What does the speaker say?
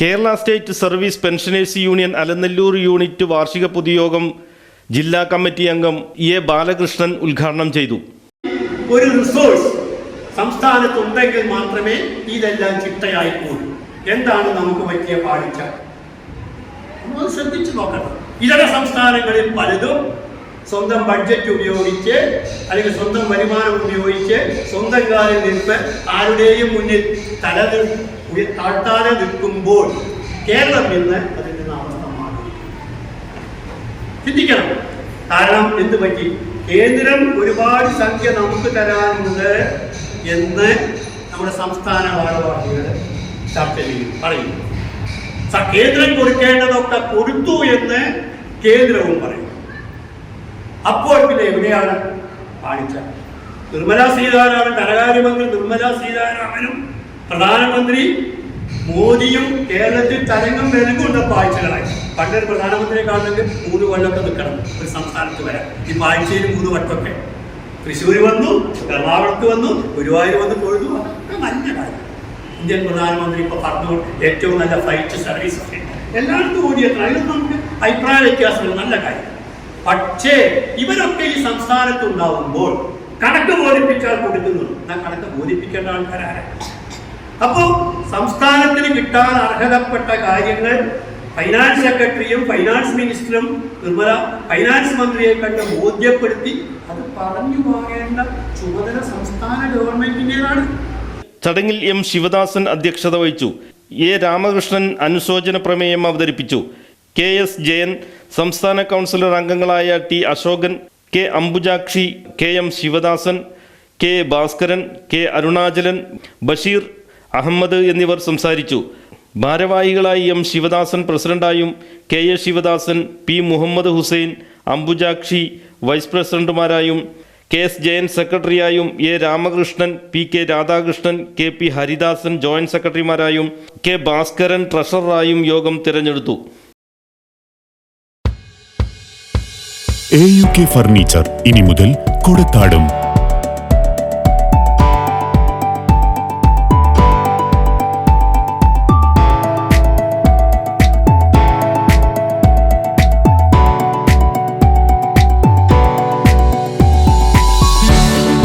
Kerala state service pensioners union Alanallur unit വാർഷിക പൊതുയോഗം ജില്ലാ കമ്മിറ്റി അംഗം എ ബാലകൃഷ്ണൻ ഉദ്ഘാടനം ചെയ്തു. ഒരു റിസോഴ്സ് സംസ്ഥാനത്തുണ്ടെങ്കിൽ മാത്രമേ ഇതെല്ലാം ചിട്ടയായി എന്താണ് നമുക്ക് പറ്റിയ പാളിച്ച? ശ്രദ്ധിച്ചു നോക്കണം. ഇതര സംസ്ഥാനങ്ങളിൽ പലതും സ്വന്തം ബഡ്ജറ്റ് ഉപയോഗിച്ച് അല്ലെങ്കിൽ സ്വന്തം വരുമാനം ഉപയോഗിച്ച് സ്വന്തം കാലിൽ നിൽപ്പ് ആരുടെയും മുന്നിൽ തല ഉയ- താഴ്ത്താതെ നിൽക്കുമ്പോൾ കേരളം ഇന്ന് അതിൽ നിന്ന് അവസ്ഥ മാറി. ചിന്തിക്കണം. കാരണം എന്ത് പറ്റി? കേന്ദ്രം ഒരുപാട് സംഖ്യ നമുക്ക് തരാനുണ്ട് എന്ന് നമ്മുടെ സംസ്ഥാന ഭാരവാഹികൾ ചർച്ച ചെയ്യും പറയുന്നു. സ- കേന്ദ്രം കൊടുക്കേണ്ടതൊക്കെ കൊടുത്തു എന്ന് കേന്ദ്രവും പറയും അപ്പോൾ പിന്നെ എവിടെയാണ്? കാണിച്ച നിർമ്മലാ സീതാരാമൻ ധനകാര്യമന്ത്രി നിർമ്മലാ സീതാരാമനും പ്രധാനമന്ത്രി മോദിയും കേരളത്തിൽ തരംഗം വരുന്നുണ്ട് ആഴ്ചകളായി പണ്ടൊരു പ്രധാനമന്ത്രിയെ കാണണമെങ്കിൽ മൂന്ന് കൊല്ലമൊക്കെ നിൽക്കണം ഒരു സംസ്ഥാനത്ത് വരാൻ. ഈ ആഴ്ചയിൽ മൂന്ന് വട്ടമൊക്കെ. തൃശ്ശൂർ വന്നു എറണാകുളത്ത് വന്നു ഗുരുവായൂർ വന്നു പോയിരുന്നു അതൊക്കെ നല്ല കാര്യം. ഇന്ത്യൻ പ്രധാനമന്ത്രി ഇപ്പോൾ പറഞ്ഞു ഏറ്റവും നല്ല ഫ്ലൈറ്റ് സർവീസ് ഒക്കെ. എല്ലായിടത്തും ഓടിയെത്തണം. അതിലൊന്നും നമുക്ക് അഭിപ്രായ വ്യത്യാസമില്ല. നല്ല കാര്യം. പക്ഷേ ഇവരൊക്കെ ഈ സംസ്ഥാനത്ത് ഉണ്ടാവുമ്പോൾ കണക്ക് ബോധിപ്പിച്ചാൽ കൊടുക്കുന്നു. ആ കണക്ക് ബോധിപ്പിക്കേണ്ട ആൾക്കാരാണ് അപ്പോ സംസ്ഥാനത്തിന് കിട്ടാൻ അർഹതപ്പെട്ട കാര്യങ്ങൾ ഫൈനാൻസ് സെക്രട്ടറിയും ഫൈനാൻസ് മിനിസ്റ്ററും നിർമ്മല ഫൈനാൻസ് മന്ത്രിയെ കണ്ട് ബോധ്യപ്പെടുത്തി അത് പറഞ്ഞു പോകേണ്ട ചുമതല സംസ്ഥാന ഗവൺമെന്റിന്റെതാണ് ചടങ്ങിൽ എം ശിവദാസൻ അധ്യക്ഷത വഹിച്ചു. എ രാമകൃഷ്ണൻ അനുശോചന പ്രമേയം അവതരിപ്പിച്ചു. കെ എസ് ജയൻ സംസ്ഥാന കൗൺസിലർ അംഗങ്ങളായ T Ashokan K Ambujakshi K M Sivadasan K Bhaskaran K Arunachalan Basheer Ahmed എന്നിവർ സംസാരിച്ചു. ഭാരവാഹികളായി M Sivadasan പ്രസിഡന്റായും K A Sivadasan P Muhammad Hussain Ambujakshi vice പ്രസിഡന്റുമാരായും K S Jayan സെക്രട്ടറിയായും A Ramakrishnan P K Radhakrishnan K P Haridasan joint സെക്രട്ടറിമാരായും K Bhaskaran ട്രഷററായും യോഗം തിരഞ്ഞെടുത്തു. A U K furniture ഇനി മുതൽ കൊടക്കാടും